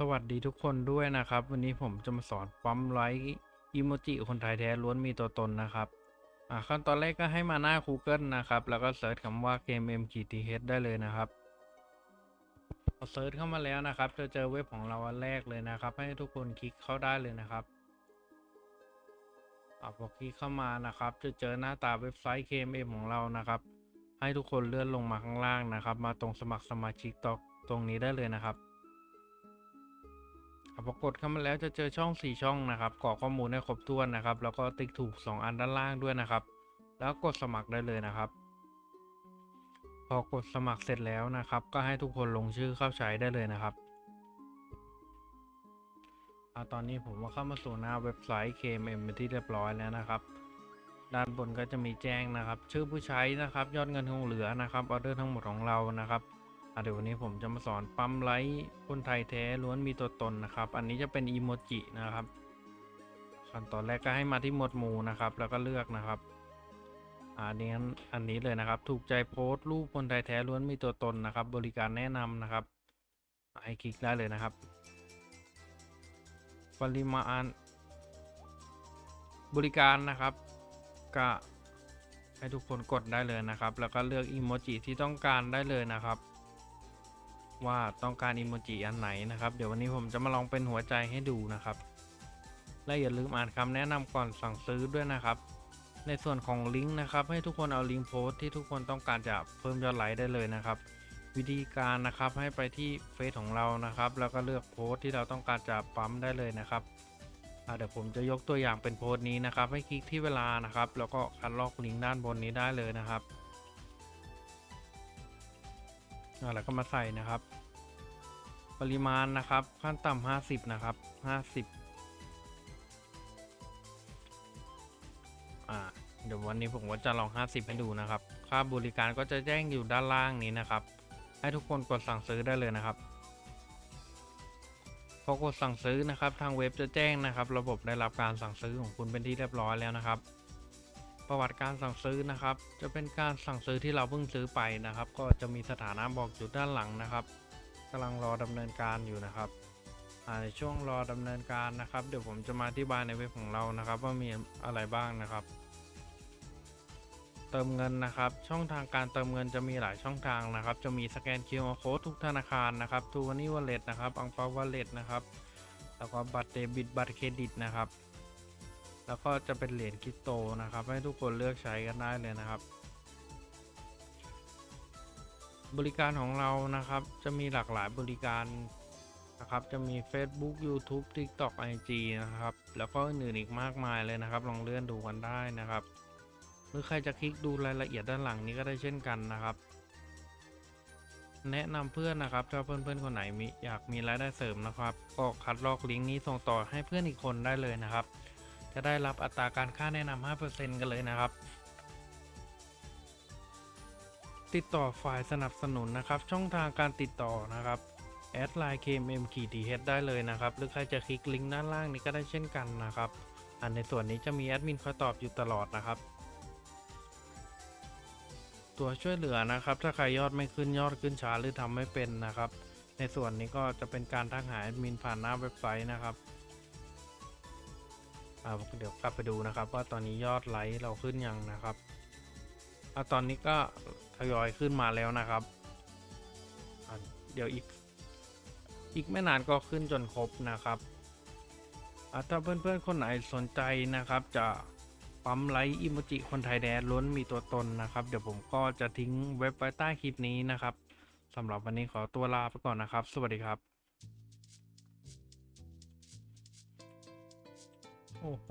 สวัสดีทุกคนด้วยนะครับ วันนี้ผมจะมาสอนปั๊มไลค์อิโมจิคนไทยแท้ล้วนมีตัวตนนะครับขั้นตอนแรกก็ให้มาหน้า Google นะครับ แล้วก็เสิร์ชคำว่า KMM ขีด TH ได้เลยนะครับพอเสิร์ชเข้ามาแล้วนะครับ จะเจอเว็บของเราอันแรกเลยนะครับ ให้ทุกคนคลิกเข้าได้เลยนะครับอพอคลิกเข้ามานะครับ จะเจอหน้าตาเว็บไซต์ KMM ของเรานะครับ ให้ทุกคนเลื่อนลงมาข้างล่างนะครับ มาตรงสมัครสมาชิกตรงนี้ได้เลยนะครับ อะพอกดเข้ามาแล้วจะเจอช่อง 4 ช่องนะครับกรอกข้อมูลให้ครบถ้วนนะครับ แล้วก็ติ๊กถูก 2 อันด้านล่างด้วยนะครับ แล้วกดสมัครได้เลยนะครับ พอกดสมัครเสร็จแล้วนะครับ ก็ให้ทุกคนลงชื่อเข้าใช้ได้เลยนะครับอตอนนี้ผมก็เข้ามาสู่หน้าเว็บไซต์ KMM เป็นที่เรียบร้อยแล้วนะครับ ด้านบนก็จะมีแจ้งนะครับ ชื่อผู้ใช้นะครับ ยอดเงินคงเหลือนะครับออเดอร์ทั้งหมดของเรานะครับ อะเดี๋ยววันนี้ผมจะมาสอนปั๊มไลค์คนไทยแท้ล้วนมีตัวตนนะครับ อันนี้จะเป็นอีโมจินะครับขั้นตอนแรกก็ให้มาที่หมวดหมู่นะครับ แล้วก็เลือกนะครับอันนี้อันนี้เลยนะครับ ถูกใจโพสต์รูปคนไทยแท้ล้วนมีตัวตนนะครับ บริการแนะนำนะครับให้คลิกได้เลยนะครับ ปริมาณบริการนะครับก็ให้ทุกคนกดได้เลยนะครับ แล้วก็เลือกอีโมจิที่ต้องการได้เลยนะครับ ว่าต้องการอีโมจิอันไหนนะครับ เดี๋ยววันนี้ผมจะมาลองเป็นหัวใจให้ดูนะครับ และอย่าลืมอ่านคำแนะนำก่อนสั่งซื้อด้วยนะครับ ในส่วนของลิงก์นะครับ ให้ทุกคนเอาลิงก์โพสต์ที่ทุกคนต้องการจะเพิ่มยอดไลค์ได้เลยนะครับ วิธีการนะครับให้ไปที่เฟซของเรานะครับ แล้วก็เลือกโพสต์ที่เราต้องการจะปั๊มได้เลยนะครับเดี๋ยวผมจะยกตัวอย่างเป็นโพสต์นี้นะครับ ให้คลิกที่เวลานะครับ แล้วก็คัดลอกลิงก์ด้านบนนี้ได้เลยนะครับ แล้วก็มาใส่นะครับ ปริมาณนะครับ ขั้นต่ำห้าสิบนะครับห้าสิบอ่าเดี๋ยววันนี้ผมก็จะลอง 50 ให้ดูนะครับ ค่าบริการก็จะแจ้งอยู่ด้านล่างนี้นะครับ ให้ทุกคนกดสั่งซื้อได้เลยนะครับ พอกดสั่งซื้อนะครับ ทางเว็บจะแจ้งนะครับ ระบบได้รับการสั่งซื้อของคุณเป็นที่เรียบร้อยแล้วนะครับ ประวัติการสั่งซื้อนะครับ จะเป็นการสั่งซื้อที่เราเพิ่งซื้อไปนะครับ ก็จะมีสถานะบอกอยู่ด้านหลังนะครับกำลังรอดำเนินการอยู่นะครับในช่วงรอดำเนินการนะครับ เดี๋ยวผมจะมาอธิบายในเว็บของเรานะครับ ว่ามีอะไรบ้างนะครับ เติมเงินนะครับ ช่องทางการเติมเงินจะมีหลายช่องทางนะครับ จะมีสแกน QR Code ทุกธนาคารนะครับทูวันนี่วอลเล็ตนะครับอังเปาวอลเล็ตนะครับแล้วก็บัตรเดบิตบัตรเครดิตนะครับ แล้วก็จะเป็นเหรียญคริปโตนะครับ ให้ทุกคนเลือกใช้กันได้เลยนะครับ บริการของเรานะครับจะมีหลากหลายบริการนะครับ จะมี Facebook YouTube TikTok IG นะครับ แล้วก็อื่นอีกมากมายเลยนะครับ ลองเลื่อนดูกันได้นะครับ หรือใครจะคลิกดูรายละเอียดด้านหลังนี้ก็ได้เช่นกันนะครับแนะนำเพื่อนนะครับ ถ้าเพื่อนๆคนไหนมีอยากมีรายได้เสริมนะครับ ก็คัดลอกลิงก์นี้ส่งต่อให้เพื่อนอีกคนได้เลยนะครับ จะได้รับอัตราการค่าแนะนำ 5%กันเลยนะครับ ติดต่อฝ่ายสนับสนุนนะครับ ช่องทางการติดต่อนะครับแอดไลน์ KMM ขีด TH ได้เลยนะครับ หรือใครจะคลิกลิงก์ด้านล่างนี้ก็ได้เช่นกันนะครับ อันในส่วนนี้จะมีแอดมินคอยตอบอยู่ตลอดนะครับ ตัวช่วยเหลือนะครับ ถ้าใครยอดไม่ขึ้นยอดขึ้นช้าหรือทำไม่เป็นนะครับ ในส่วนนี้ก็จะเป็นการทักหาแอดมินผ่านหน้าเว็บไซต์นะครับ เดี๋ยวกลับไปดูนะครับ ว่าตอนนี้ยอดไลค์เราขึ้นยังนะครับอ่าตอนนี้ก็ทยอยขึ้นมาแล้วนะครับ เดี๋ยวอีกอีกไม่นานก็ขึ้นจนครบนะครับถ้าเพื่อนๆคนไหนสนใจนะครับ จะปั๊มไลค์อิโมจิคนไทยแดนล้วนมีตัวตนนะครับ เดี๋ยวผมก็จะทิ้งเว็บไว้ใต้คลิปนี้นะครับสำหรับวันนี้ขอตัวลาไปก่อนนะครับ สวัสดีครับ โอ้โห